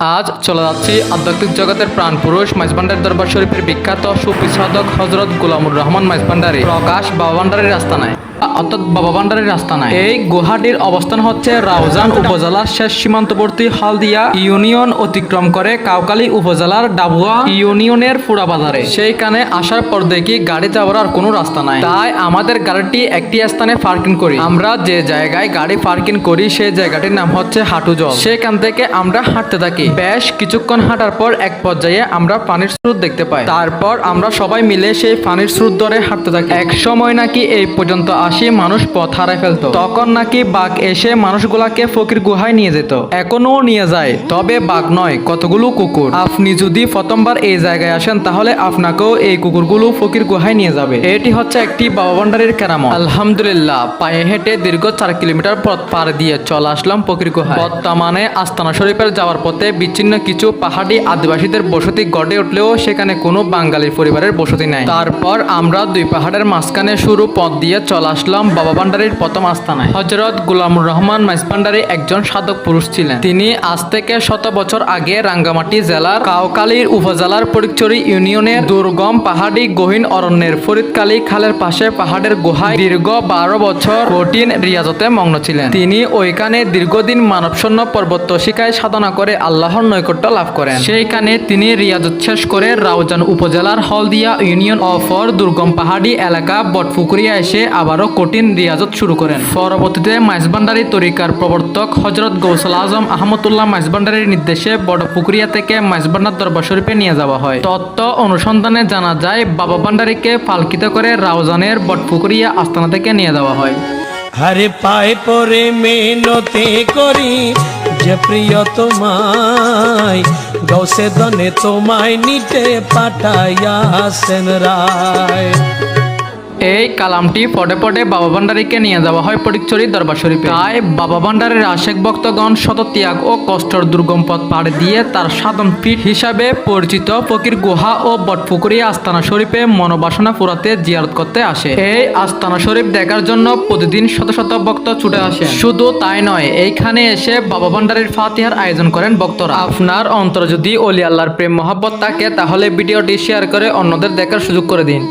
আজ চলে যাচ্ছি আধ্যাত্মিক জগতের প্রাণ পুরুষ মাইজবান্ডার দরবার শরীফের বিখ্যাত সুপ্রিসাধক হজরত গুলামুর রহমান মাইজবান্ডারি প্রকাশ বাবান্ডারির রাস্তা রাস্তানায় এই গুহাটির অবস্থান হচ্ছে রাউজান উপজেলার শেষ সীমান্তবর্তী হালদিয়া ইউনিয়ন অতিক্রম করে কাউকালী উপজেলার ডাবুয়া ইউনিয়নের পুরা বাজারে সেইখানে আসার পর দেখি গাড়ি যাওয়ার আর কোনো রাস্তা নাই। তাই আমাদের গাড়িটি একটি স্থানে পার্কিং করি। আমরা যে জায়গায় গাড়ি পার্কিং করি, সেই জায়গাটির নাম হচ্ছে হাঁটুজল। সেখান থেকে আমরা হাঁটতে থাকি। বেশ কিছুক্ষণ হাঁটার পর এক পর্যায়ে আমরা পানির স্রোত দেখতে পাই। তারপর আমরা সবাই মিলে সেই পানির স্রোত ধরে হাঁটতে থাকি। এক সময় নাকি এই পর্যন্ত আসি মানুষ পথ হারায় ফেলতো। তখন নাকি বাঘ এসে মানুষগুলাকে ফকির গুহায় নিয়ে যেত। এখনও নিয়ে যায়, তবে বাঘ নয়, কতগুলো কুকুর। আপনি যদি প্রথমবার এই জায়গায় আসেন, তাহলে আপনাকেও এই কুকুরগুলো ফকির গুহায় নিয়ে যাবে। এটি হচ্ছে একটি বাবা ভান্ডারের কেরামত। আলহামদুলিল্লাহ, পায়ে হেঁটে দীর্ঘ চার কিলোমিটার পথ পার দিয়ে চলে আসলাম ফকির গুহায়। বর্তমানে আস্তানা শরীফের যাওয়ার পথে বিচ্ছিন্ন কিছু পাহাড়ি আদিবাসীদের বসতি গড়ে উঠলেও সেখানে কোনো বাঙালি পরিবারের বসতি নাই। তারপর আমরা দুই পাহাড়ের মাঝখানে শুরু পথ দিয়ে চলে আসলাম বাবা ভান্ডারির প্রথম আস্তানায়। হজরত গুলামুর রহমান মাইসভান্ডারি একজন সাধক পুরুষ ছিলেন। তিনি আজ থেকে শত বছর আগে রাঙ্গামাটি জেলার কাউকালীর উপজেলার ফরিদচুরি ইউনিয়নের দুর্গম পাহাড়ি গহীন অরণ্যের ফরিদকালী খালের পাশে পাহাড়ের গুহায় দীর্ঘ বারো বছর কঠিন রিয়াজতে মগ্ন ছিলেন। তিনি ওইখানে দীর্ঘদিন মানবশূন্য পর্বত শিকায় সাধনা করে আল্লাহর নৈকট্য লাভ করেন। সেইখানে তিনি রিয়াজত শেষ করে রাউজান উপজেলার হলদিয়া ইউনিয়ন অফর দুর্গম পাহাড়ি এলাকা বটপুকুরিয়া এসে আবারও কঠিন রিয়াজত শুরু করেন। পরবর্তীতে মাইজবান্ডারি তরিকার প্রবর্তক হজরত গৌসাল আজম আহমদুল্লাহ মাইজবান্ডারির নির্দেশে বড়পুকুরিয়া থেকে মাইজবান্ডার দরবার শরীফে নিয়ে যাওয়া হয়। তত্ত্ব অনুসন্ধানে জানা যায়, বাবা ভান্ডারিকে পালকিত করে রাউজানের বটপুকুরিয়া আস্তানা থেকে নিয়ে যাওয়া হয়। হরে পায়ে পরে মেনতে করি, যে প্রিয় তোমায়, গৌসে দনে তোমায় নিতে পাঠাইয়াছেন রায়। এই কালামটি পদে পদে বাবা ভান্ডারীকে নিয়ে যাওয়া হয় ফটিকছড়ি দরবার শরীফে। তাই বাবা ভান্ডারের আশেক ভক্তগণ শত ত্যাগ ও কষ্টর দুর্গম পথ পাড়ি দিয়ে তার সাধন পীঠ হিসাবে পরিচিত ফকির গুহা ও বটপুকুরি আস্তানা শরীফে মনোবাসনা পুরাতে জিয়ারত করতে আসে। এই আস্তানা শরীফ দেখার জন্য প্রতিদিন শত শত ভক্ত ছুটে আসে। শুধু তাই নয়, এইখানে এসে বাবা ভান্ডারের ফাতিহার আয়োজন করেন ভক্তরা। আপনার অন্তর যদি অলি আল্লাহর প্রেম মহাব্বত থাকে, তাহলে ভিডিওটি শেয়ার করে অন্যদের দেখার সুযোগ করে দিন।